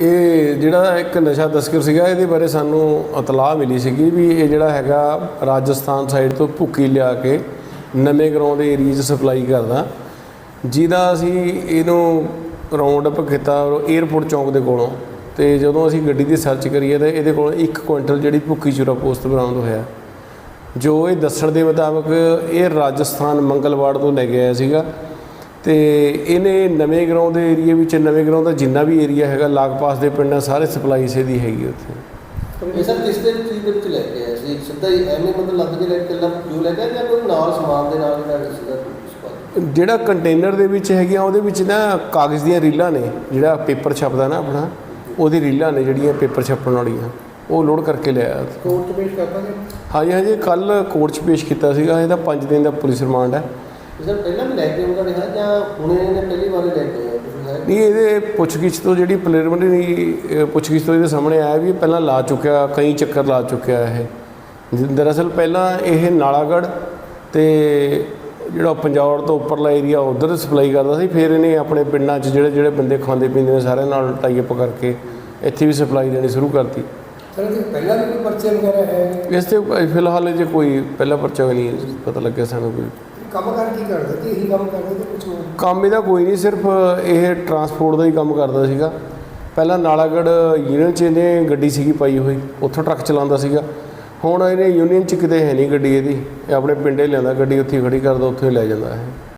ਇਹ ਜਿਹੜਾ ਇੱਕ ਨਸ਼ਾ ਤਸਕਰ ਸੀਗਾ, ਇਹਦੇ ਬਾਰੇ ਸਾਨੂੰ ਇਤਲਾਹ ਮਿਲੀ ਸੀਗੀ ਵੀ ਇਹ ਜਿਹੜਾ ਹੈਗਾ ਰਾਜਸਥਾਨ ਸਾਈਡ ਤੋਂ ਭੁੱਕੀ ਲਿਆ ਕੇ ਨਵੇਂ ਗਰਾਉਂ ਦੇ ਏਰੀਆ 'ਚ ਸਪਲਾਈ ਕਰਦਾ। ਜਿਹਦਾ ਅਸੀਂ ਇਹਨੂੰ ਰਾਉਂਡ ਅਪ ਕੀਤਾ 에ਅਰਪੋਰਟ ਚੌਂਕ ਦੇ ਕੋਲੋਂ ਤੇ ਜਦੋਂ ਅਸੀਂ ਗੱਡੀ ਦੀ ਸਰਚ ਕਰੀਏ ਤਾਂ ਇਹਦੇ ਕੋਲ 1 ਕੁਇੰਟਲ ਜਿਹੜੀ ਭੁੱਕੀ ਚੂਰਾ ਪੋਸਟ ਬਰਾਮਦ ਹੋਇਆ। ਜੋ ਇਹ ਦੱਸਣ ਦੇ ਮੁਤਾਬਕ ਇਹ ਰਾਜਸਥਾਨ ਮੰਗਲਵਾੜ ਤੋਂ ਲੈ ਕੇ ਆਇਆ ਸੀਗਾ। ਤੇ ਇਹਨੇ ਨਵੇਂ ਗਰਾਉਂ ਦੇ ਏਰੀਆ ਵਿੱਚ ਨਵੇਂ ਗਰਾਉਂ ਦਾ ਜਿੰਨਾ ਵੀ ਏਰੀਆ ਹੈਗਾ ਲਾਗ-ਪਾਸ ਦੇ ਪਿੰਡਾਂ ਸਾਰੇ ਸਪਲਾਈ ਇਸੇ ਦੀ ਹੈਗੀ ਉੱਥੇ। ਇਹ ਸਰ ਕਿਸ ਦੇ ਚੀਜ਼ ਦੇ ਵਿੱਚ ਲੈ ਕੇ ਆਏ ਸੀ? ਸਿੱਧਾ ਹੀ ਐਵੇਂ ਮਤਲਬ ਲੱਗ ਕੇ ਲੈ ਕੇ ਲੱਗ ਜੋ ਲੈ ਕੇ ਆਏ ਜਾਂ ਕੋਈ ਨਾਲ ਸਮਾਨ ਦੇ ਨਾਲ ਜਿਹੜਾ ਸੀਗਾ ਸਪਾਈ ਜਿਹੜਾ ਕੰਟੇਨਰ ਦੇ ਵਿੱਚ ਹੈਗੀਆਂ ਉਹਦੇ ਵਿੱਚ ਨਾ ਕਾਗਜ਼ ਦੀਆਂ ਰੀਲਾਂ ਨੇ। ਜਿਹੜਾ ਪੇਪਰ ਛਪਦਾ ਨਾ ਆਪਣਾ ਉਹਦੀ ਰੀਲਾਂ ਨੇ ਜਿਹੜੀਆਂ ਪੇਪਰ ਛਪਣ ਵਾਲੀਆਂ। ਉਹ ਲੋਡ ਕਰਕੇ ਲਿਆਇਆ ਕੋਰਟ ਚ ਪੇਸ਼ ਕਰਦਾਂਗੇ ਹਾਂਜੀ ਹਾਂਜੀ ਕੱਲ ਕੋਰਟ 'ਚ ਪੇਸ਼ ਕੀਤਾ ਸੀਗਾ। ਇਹਦਾ 5 ਦਿਨ ਦਾ ਪੁਲਿਸ ਰਿਮਾਂਡ ਹੈ। ਸਰ ਪਹਿਲਾਂ ਵੀ ਲੈ ਕੇ ਆਉਂਦਾ ਰਿਹਾ ਜਾਂ ਹੁਣੇ ਇਹਨੇ ਪਹਿਲੀ ਵਾਰ ਹੀ ਲੈ ਕੇ ਆਇਆ ਤੁਸੀਂ ਹੈ ਨਹੀਂ ਇਹਦੇ ਪੁੱਛਗਿੱਛ ਤੋਂ ਜਿਹੜੀ ਅਹ, ਪੁੱਛਗਿੱਛ ਤੋਂ ਇਹਦੇ ਸਾਹਮਣੇ ਆਇਆ ਵੀ ਇਹ ਪਹਿਲਾਂ ਲਾ ਚੁੱਕਿਆ ਕਈ ਚੱਕਰ ਲਾ ਚੁੱਕਿਆ ਇਹ। ਦਰਅਸਲ ਪਹਿਲਾਂ ਇਹ ਨਾਲਾਗੜ੍ਹ ਤੇ ਜਿਹੜਾ ਪੰਜੌੜ ਤੋਂ ਉੱਪਰਲਾ ਏਰੀਆ ਉਧਰ ਸਪਲਾਈ ਕਰਦਾ ਸੀ ਫਿਰ ਇਹਨੇ ਆਪਣੇ ਪਿੰਡਾਂ 'ਚ ਜਿਹੜੇ ਜਿਹੜੇ ਬੰਦੇ ਖਾਂਦੇ ਪੀਂਦੇ ਨੇ ਸਾਰਿਆਂ ਨਾਲ ਟਾਈ ਅਪ ਕਰਕੇ ਇੱਥੇ ਵੀ ਸਪਲਾਈ ਦੇਣੀ ਸ਼ੁਰੂ ਕਰਤੀ। ਸਰ ਇਹ ਪਹਿਲਾਂ ਵੀ ਕੋਈ ਪਰਚੇ ਵਗੈਰਾ ਹੈ? ਇਸ ਤੇ ਫਿਲਹਾਲ ਜੇ ਕੋਈ ਪਹਿਲਾ ਪਰਚਾ ਨਹੀਂ ਪਤਾ ਲੱਗਿਆ ਸਾਨੂੰ ਕੋਈ। ਕੰਮ ਕਰ ਕੀ ਕਰਦਾ? ਕਿ ਇਹੀ ਕੰਮ ਕਰਦਾ ਤੇ ਕੁਝ ਹੋਰ? ਕੰਮ ਇਹਦਾ ਕੋਈ ਨਹੀਂ, ਸਿਰਫ ਇਹ ਟਰਾਂਸਪੋਰਟ ਦਾ ਹੀ ਕੰਮ ਕਰਦਾ ਸੀਗਾ। ਪਹਿਲਾਂ ਨਾਲਾਗੜ੍ਹ ਯੂਨੀਅਨ 'ਚ ਇਹਨੇ ਗੱਡੀ ਸੀਗੀ ਪਾਈ ਹੋਈ, ਉੱਥੋਂ ਟਰੱਕ ਚਲਾਉਂਦਾ ਸੀਗਾ। ਹੁਣ ਇਹਨੇ ਯੂਨੀਅਨ 'ਚ ਕਿਤੇ ਹੈ ਨਹੀਂ ਗੱਡੀ ਇਹਦੀ। ਇਹ ਆਪਣੇ ਪਿੰਡੇ ਲਿਆਂਦਾ ਗੱਡੀ ਉੱਥੇ ਹੀ ਖੜੀ ਕਰਦਾ, ਉੱਥੇ ਹੀ ਲੈ ਜਾਂਦਾ ਹੈ